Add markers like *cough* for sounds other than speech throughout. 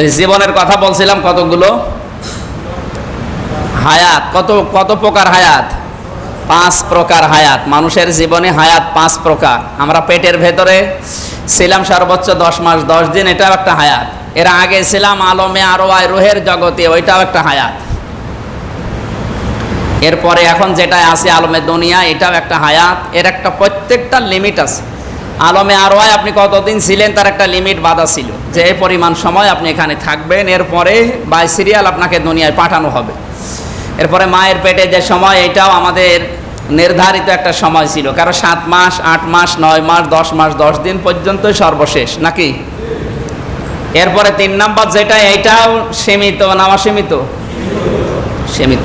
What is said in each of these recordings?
জীবনের কথা বলছিলাম কতগুলো? হায়াত, কত কত প্রকার হায়াত? পাঁচ প্রকার হায়াত। মানুষের জীবনে হায়াত পাঁচ প্রকার। আমরা পেটের ভেতরে ছিলাম সর্বোচ্চ দশ মাস, দশ দিন, এটাও একটা হায়াত। এর আগে ছিলাম আলমে আরও আয় রোহের জগতে, ওইটাও একটা হায়াত। এরপরে এখন যেটা আছে আলমে দুনিয়া, এটাও একটা হায়াত। এর একটা প্রত্যেকটা লিমিট আছে। আলমে আরও আপনি কতদিন ছিলেন, তার একটা লিমিট বাধা ছিল। যে এই পরিমাণ সময় আপনি এখানে থাকবেন, এরপরে বাই সিরিয়াল আপনাকে দুনিয়ায় পাঠানো হবে। এরপরে মায়ের পেটে যে সময়, এটাও আমাদের নির্ধারিত একটা সময় ছিল। কারণ সাত মাস, আট মাস, নয় মাস, দশ মাস, দশ দিন পর্যন্ত সর্বশেষ, নাকি? এরপরে তিন নম্বর যেটা, এটাও সীমিত, না অসীমিত? সীমিত।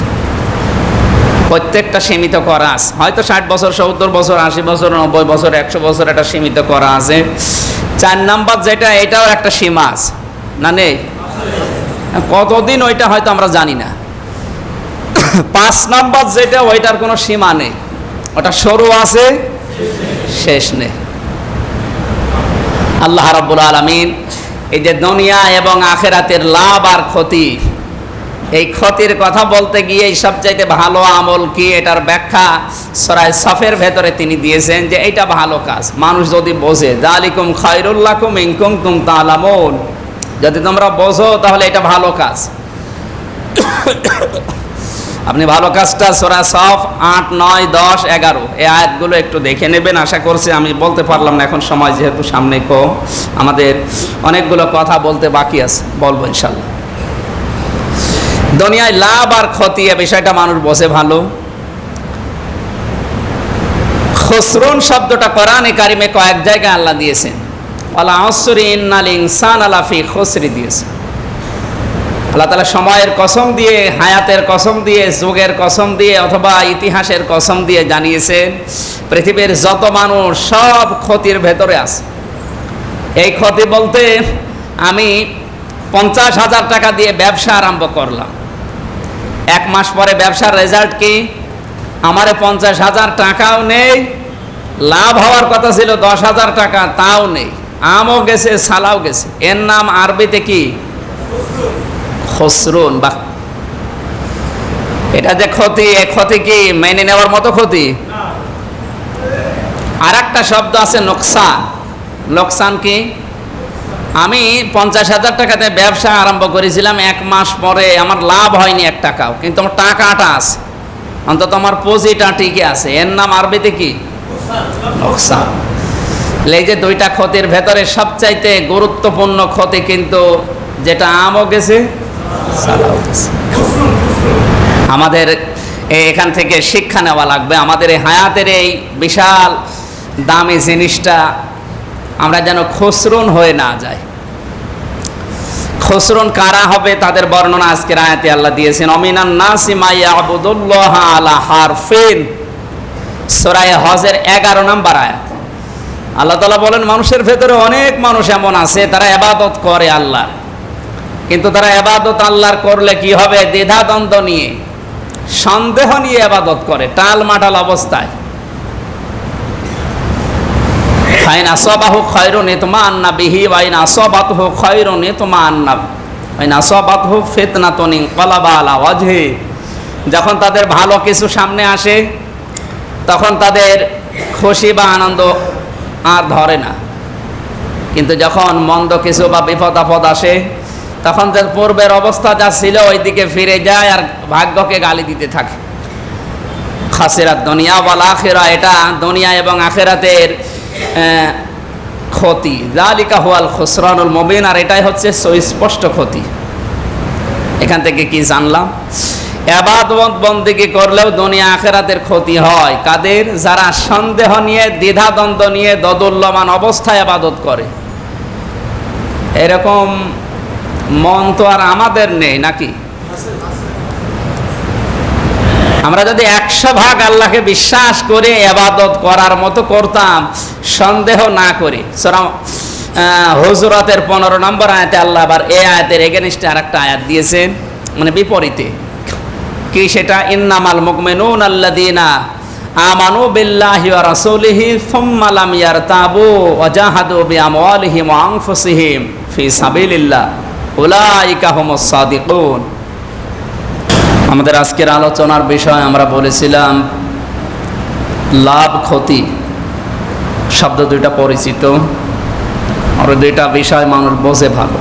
প্রত্যেকটা সীমিত করা আছে। হয়তো ষাট বছর, সত্তর বছর, আশি বছর, নব্বই বছর, একশো বছর একটা সীমিত করা আছে। চার নাম্বার যেটা, এটাও একটা সীমা আছে। না নেই? কতদিন ওইটা হয়তো আমরা জানি না। পাঁচ নাম্বার যেটা, ওইটার কোনো সীমা নেই। ওটা সরু আছে, শেষ নেই। আল্লাহ রাব্বুল আলামিন এই যে দুনিয়া এবং আখেরাতের লাভ আর ক্ষতি এই ক্ষতির কথা বলতে গিয়ে এই সবচাইতে ভালো আমল কি? এটার ব্যাখ্যা সরাই সফের ভেতরে তিনি দিয়েছেন যে এটা ভালো কাজ। মানুষ যদি বোঝে জালিকুম খায়রুল্লাকুম ইনকুম তুম তালামুন। যদি তোমরা বোঝো, তাহলে এটা ভালো কাজ। *coughs* আপনি ভালো কাজটা সোরা সফ আট, নয়, দশ, এগারো, এই আয়াতগুলো একটু দেখে নেবেন। আশা করছি আমি বলতে পারলাম না, এখন সময় যেহেতু সামনে কম, আমাদের অনেকগুলো কথা বলতে বাকি আছে। বলব ইনশাল্লাহ দুনিয়ায় লাভ আর ক্ষতি এ বিষয়টা মানুষ বসে ভালো। খসরুন শব্দটা কোরআনে কারিমে কয়েক জায়গায় আল্লাহ দিয়েছেন। আল্লাহ আসরি ইন্নাল ইনসান আলাফি খসরি দিয়েছেন আল্লাহ তালা সময়ের কসম দিয়ে, হায়াতের কসম দিয়ে, যুগের কসম দিয়ে অথবা ইতিহাসের কসম দিয়ে জানিয়েছেন পৃথিবীর যত মানুষ সব ক্ষতির ভেতরে আছে। এই ক্ষতি বলতে আমি পঞ্চাশ হাজার টাকা দিয়ে ব্যবসা আরম্ভ করলাম। এক মাস পরে ব্যবসার রেজাল্ট কি? আমারে পঞ্চাশ হাজার টাকাও নেই, লাভ হওয়ার কথা ছিল দশ হাজার টাকা, তাও নেই। আমও গেছে, সালাও গেছে। এর নাম আরবিতে কি? খসরুন বা এটা যে ক্ষতি, এ ক্ষতি কি? মেনে নেওয়ার মতো ক্ষতি? আর একটা শব্দ আছে নোকসান। লোকসান কি? আমি পঞ্চাশ হাজার টাকাতে ব্যবসা আরম্ভ করেছিলাম এক মাস পরে। আমার লাভ হয়নি এক টাকাও, কিন্তু আমার টাকাটা আছে। অন্তত আমার পুঁজিটা ঠিকই আছে। এর নাম আরবিতে কি? এই যে দুইটা ক্ষতির ভেতরে সবচাইতে গুরুত্বপূর্ণ ক্ষতি কিন্তু যেটা আমও গেছে গেছে। আমাদের এখান থেকে শিক্ষা নেওয়া লাগবে। আমাদের এই হায়াতের এই বিশাল দামি জিনিসটা আমরা যেন খসরুন হয়ে না যাই। খসরুন কারা হবে তাদের বর্ণনা আজকের আয়াতে আল্লাহ দিয়েছেন। অমিনান নাসিমাই আবুদুল্লাহ আলা সরাই হজের এগারো নাম্বার আয়াত। আল্লাহ তালা বলেন, মানুষের ভেতরে অনেক মানুষ এমন আছে, তারা এবাদত করে আল্লাহ কিন্তু তারা এবাদত আল্লাহর করলে কি হবে? দ্বিধাদ্বন্দ্ব নিয়ে, সন্দেহ নিয়ে এবাদত করে টাল মাটাল অবস্থায়। ফাইন আসবাহু খয়রুন ইতমা আন্না বিহি ওয়াইন আসবাতহু খয়রুন ইতমা আন্না ওয়াইন আসবাতহু ফিতনাতুন কলাবা আলা ওয়াজহি। যখন তাদের ভালো কিছু সামনে আসে, তখন তাদের খুশি বা আনন্দ আর ধরে না। কিন্তু যখন মন্দ কিছু বা বিপদ আপদ আসে, তখন তার পূর্বের অবস্থা যা ছিল ওই দিকে ফিরে যায় আর ভাগ্যকে গালি দিতে থাকে। খাসেরাত দুনিয়া বলা আখেরা, এটা দুনিয়া এবং আখেরাতের ক্ষতি। জালিকা হুয়াল খসরানুল মবিন, আর এটাই হচ্ছে সুস্পষ্ট ক্ষতি। এখান থেকে কি জানলাম? এবাদত বন্দিকে করলেও দুনিয়া আখেরাতের ক্ষতি হয়। কাদের? যারা সন্দেহ নিয়ে, দ্বিধাদ্বন্দ্ব নিয়ে দদুল্যমান অবস্থায় আবাদত করে। এরকম মন তো আর আমাদের নেই, নাকি? আমরা যদি একশো ভাগ আল্লাহকে বিশ্বাস করে এবাদত করার মতো করতাম, সন্দেহ না করি। সুতরাং হজরতের পনেরো নম্বর আয়াতে আল্লাহ আবার এ আয়াতের এগেনিস্টে আর একটা আয়াত দিয়েছেন মানে বিপরীতে। কি সেটা? ইন্নামাল মুকমিনুন আল্লাদিনা আমানু বিল্লাহি ওয়া রাসূলিহি সুম্মা লাম ইয়ারতাবু ওয়া জাহাদু বিআমওয়ালিহিম ওয়া আনফুসিহিম ফি সাবিলিল্লাহ। উলাইকা হুমুস সাদিকুন। আমাদের আজকের আলোচনার বিষয় আমরা বলেছিলাম, লাভ ক্ষতি। শব্দ দুইটা পরিচিত। আর দুইটা বিষয় মানুষ বোঝে ভালো।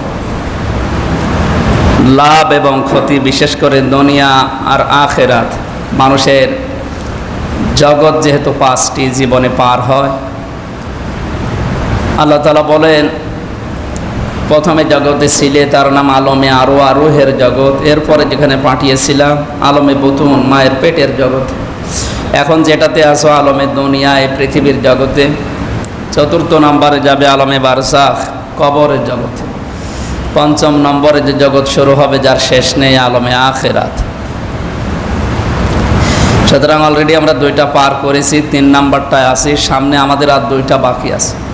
লাভ এবং ক্ষতি, বিশেষ করে দুনিয়া আর আখেরাত। মানুষের জগৎ যেহেতু পাঁচটি, জীবনে পার হয়। আল্লাহ তালা বলেন প্রথমে জগতে ছিলে, তার নাম আলমে আরও আরোহের জগৎ। এরপরে যেখানে পাঠিয়েছিলাম, আলমে বুতুন, মায়ের পেটের জগৎ। এখন যেটাতে আসো আলমে দুনিয়া, এই পৃথিবীর জগতে। চতুর্থ নম্বরে যাবে আলমে বারসাখ, কবরের জগৎ। পঞ্চম নম্বরে যে জগৎ শুরু হবে, যার শেষ নেই, আলমে আখেরাত। সুতরাং অলরেডি আমরা দুইটা পার করেছি, তিন নাম্বারটায় আছি, সামনে আমাদের আর দুইটা বাকি আছে।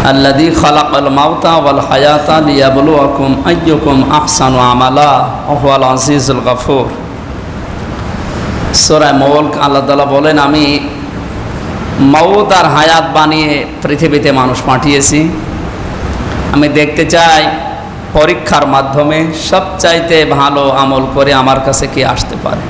আল্লাদি খালাকাল মাউতা ওয়াল হায়াতা লিয়াবলুয়াকুম আইয়ুকুম আহসানু আমালা ওয়াল আজিজুল গফুর। সূরা মুলক আল্লাহ তাআলা বলেন, আমি মৌত আর হায়াত বানিয়ে পৃথিবীতে মানুষ পাঠিয়েছি। আমি দেখতে চাই পরীক্ষার মাধ্যমে সবচাইতে ভালো আমল করে আমার কাছে কে আসতে পারে।